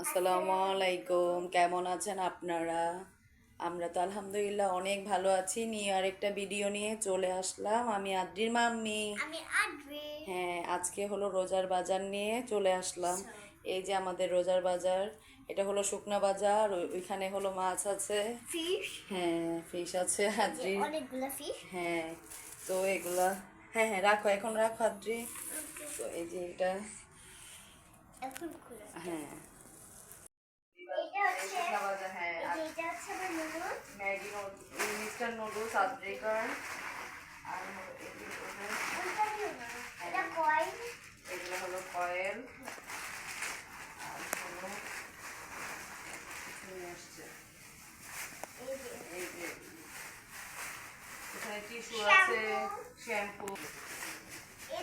আসসালামু আলাইকুম। কেমন আছেন আপনারা? আমরা তো আলহামদুলিল্লাহ অনেক ভালো আছি। নিয়ে আরেকটা ভিডিও নিয়ে চলে আসলাম। আমি আদ্রির মাম্মি। হ্যাঁ আজকে হলো রোজার বাজার নিয়ে চলে আসলাম। এই যে আমাদের রোজার বাজার এটা হলো শুকনা বাজার। ওইখানে হলো মাছ আছে। ফিশ হ্যাঁ ফিশ আছে আদ্রি। অনেকগুলো ফিশ হ্যাঁ তো এগুলা হ্যাঁ হ্যাঁ রাখো এখন রাখো আদ্রি। তো এই যে এটা। এখন খুলে হ্যাঁ। এটা হচ্ছে শুকনা হ্যাঁ এটা হচ্ছে আমার noodles Maggi noodles instant noodles আর এগুলো এটা হলো কয়েল আর হলো আসছে। এই যে। এখানে টিস্যু আছে শ্যাম্পু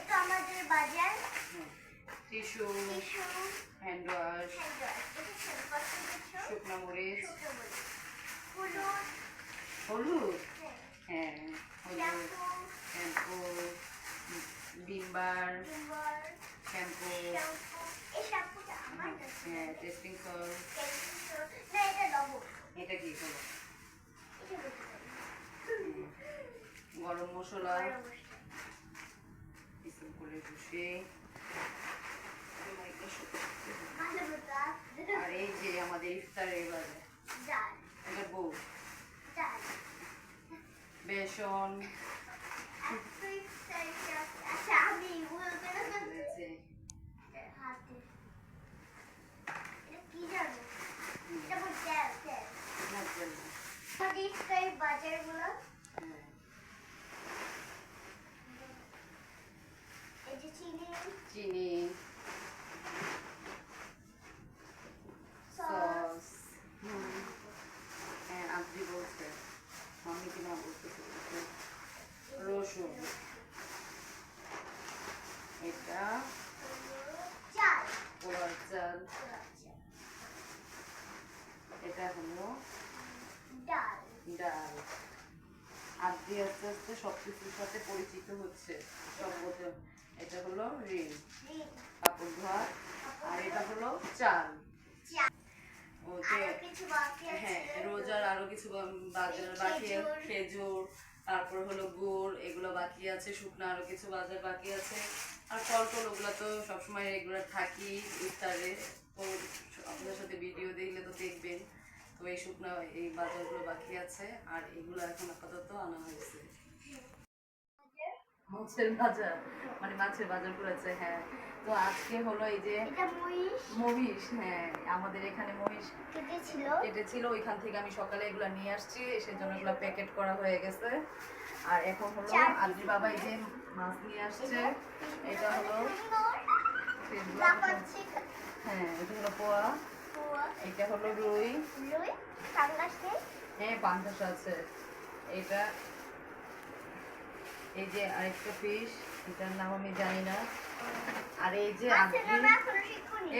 তো আমাদের বাজার। টিস্যু হ্যান্ড ওয়াশ শুকনো মরিচ হলুদ হ্যাঁ হলুদ শ্যাম্পু টিম্বার শ্যাম্পু হ্যাঁ টেস্টিং সল্ট এটা কি হলো? গরম মশলা করে বসে। আর এই যে আমাদের ইফতারের বাজার এটা বউ। বেসন। আমি এগুলো কেন রয়েছে হাতে এটা কি জানো এটা বল তেল তেল নারকেল। আমাদের ইফতারের বাজারগুলো হ্যাঁ, এই যে চিনি চিনি সস সস হুম। হ্যাঁ আপনি বলছে আমি কিনা বলতেছি রসুন এটা চাল পোলার চাল এটা হলো ডাল ডাল আদি আস্তে আস্তে সব কিছুর সাথে পরিচিত হচ্ছে সব এটা হলো রিল কাপড় ধোয়া আর এটা হলো চাল হ্যাঁ রোজার আরও কিছু বাজার বাকি খেজুর। তারপর হলো গুড়, এগুলো বাকি আছে, শুকনো আরও কিছু বাজার বাকি আছে। আর ফল টল ওগুলো তো সবসময় রেগুলার থাকি ইফতারে। তো আপনাদের সাথে ভিডিও দেখলে তো দেখবেন। তো এই শুকনো এই বাজারগুলো বাকি আছে, আর এগুলো এখন আপাতত আনা হয়েছে। মাছের বাজার মানে মাছের বাজার করেছে হ্যাঁ। তো আজকে হলো এই যে মহিষ? হ্যাঁ আমাদের এখানে মহিষ কেটেছিল? ওইখান থেকে আমি সকালে এগুলা নিয়ে আসছি সেজন্য এগুলো প্যাকেট করা হয়ে গেছে। আর এখন হলো আদ্রি বাবা এই যে মাছ নিয়ে আসছে এটা হলো হ্যাঁ এটা হলো পোয়া। এটা হলো রুই। হ্যাঁ পাঙ্কাশ আছে। এটা এই যে আরেকটা ফিশ এটার নাম আমি জানি না। আর এই যে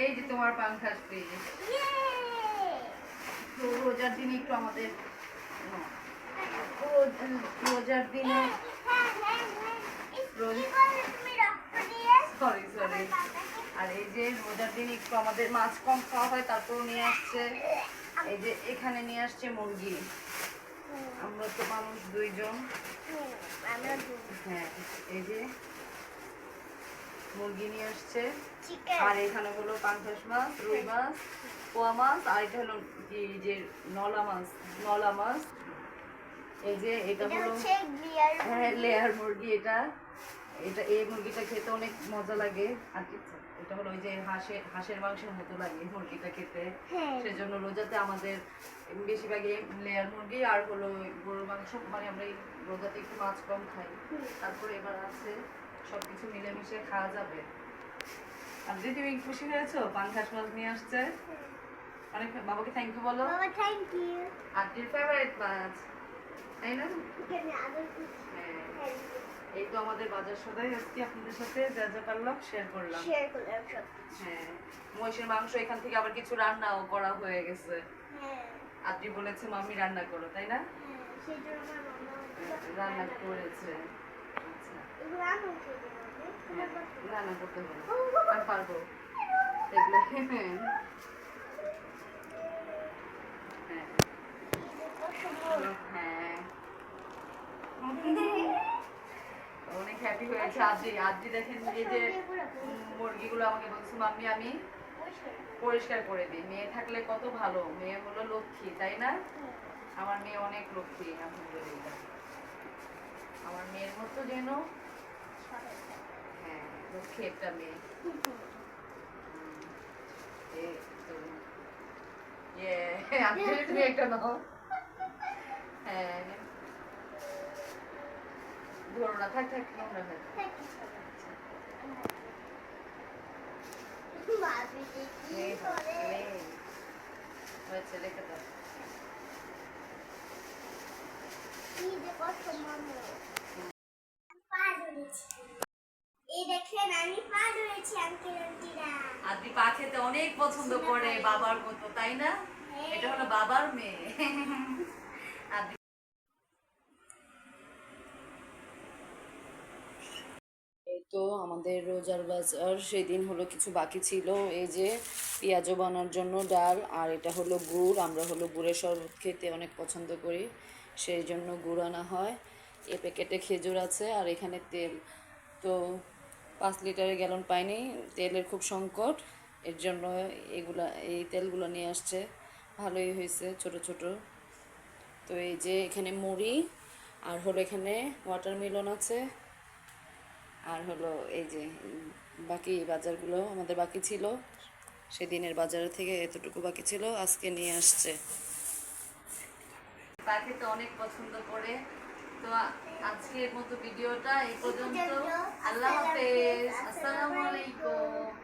এই যে তোমার ইয়ে তো রোজার দিন একটু আমাদের রোজার দিনে হ্যাঁ হ্যাঁ হ্যাঁ সরি সরি আর এই যে রোজার দিন একটু আমাদের মাছ কম খাওয়া হয় তারপরও নিয়ে আসছে। এই যে এখানে নিয়ে আসছে মুরগি। আমরা তো মানুষ দুইজন। হ্যাঁ এই যে মুরগি নিয়ে আসছে। আর এখানে হলো পাঙ্কাশ মাছ রুই মাছ পোয়া মাছ আর এটা হলো কি যে নলা মাছ নলা মাছ। এই যে এটা এটা হলো হ্যাঁ লেয়ার মুরগি এটা। এটা এই মুরগিটা খেতে অনেক মজা লাগে। আর এটা হলো ওই যে হাঁসের হাঁসের মাংসের মতো লাগে মুরগিটা খেতে। হ্যাঁ। সেজন্য রোজাতে আমাদের বেশিরভাগই লেয়ার মুরগি আর হলো গরুর মাংস। মানে আমরা এই রোজাতে একটু মাছ কম খাই। তারপরে এবার আছে সব কিছু মিলেমিশে খাওয়া যাবে। আর দিদি তুমি খুশি হয়েছো? পাঙ্খাস মাছ নিয়ে আসছে? অনেক বাবাকে থ্যাংক ইউ বলো। বাবা থ্যাংক ইউ আন্টির ফেভারিট মাছ? তাই না? হ্যাঁ। এই তো আমাদের বাজার সদাই আজকে আপনাদের সাথে যা যা পারলাম শেয়ার করলাম। শেয়ার করলাম সব হ্যাঁ মহিষের মাংস এখান থেকে আবার কিছু রান্নাও করা হয়ে গেছে। হ্যাঁ। আদ্রি বলেছে মাম্মি রান্না করো তাই না? হ্যাঁ মামা রান্না করেছে। আচ্ছা। হ্যাঁ, রান্না করতে হবে পারব। হ্যাঁ। হচ্ছে আদি আদি দেখেন এই যে মুরগিগুলো আমাকে বলছে মাম্মি আমি পরিষ্কার করে দিই। মেয়ে থাকলে কত ভালো। মেয়ে হলো লক্ষ্মী তাই না? আমার মেয়ে অনেক লক্ষ্মী আলহামদুলিল্লাহ আমার মেয়ের মতো যেন হ্যাঁ লক্ষ্মী একটা মেয়ে। Yeah, নাও। হ্যাঁ ধরো না থাক থাক নোংরা থাক হয়েছে রেখে দাও আদি পা খেতে অনেক পছন্দ করে বাবার মতো তাই না? এটা হলো বাবার মেয়ে আদি এই তো আমাদের রোজার বাজার সেদিন হলো কিছু বাকি ছিল। এই যে পেঁয়াজও বানার জন্য ডাল, আর এটা হলো গুড়। আমরা হলো গুড়ের শরবত খেতে অনেক পছন্দ করি, সেই জন্য গুড় আনা হয়। এ প্যাকেটে খেজুর আছে, আর এখানে তেল। তো পাঁচ লিটারের গ্যালন পাইনি, তেলের খুব সংকট। এর জন্য এগুলা, এই তেলগুলো নিয়ে আসছে। ভালোই হয়েছে, ছোট ছোট। তো এই যে এখানে মুড়ি, আর হলো এখানে ওয়াটারমেলন আছে। আর হলো এই যে বাকি বাজারগুলো আমাদের বাকি ছিল। সেদিনের বাজারের থেকে এতটুকু বাকি ছিল আজকে নিয়ে আসছে। পাখি তো অনেক পছন্দ করে। তো আজকের মতো ভিডিওটা এই পর্যন্ত। আল্লাহ হাফেজ। আসসালামু আলাইকুম।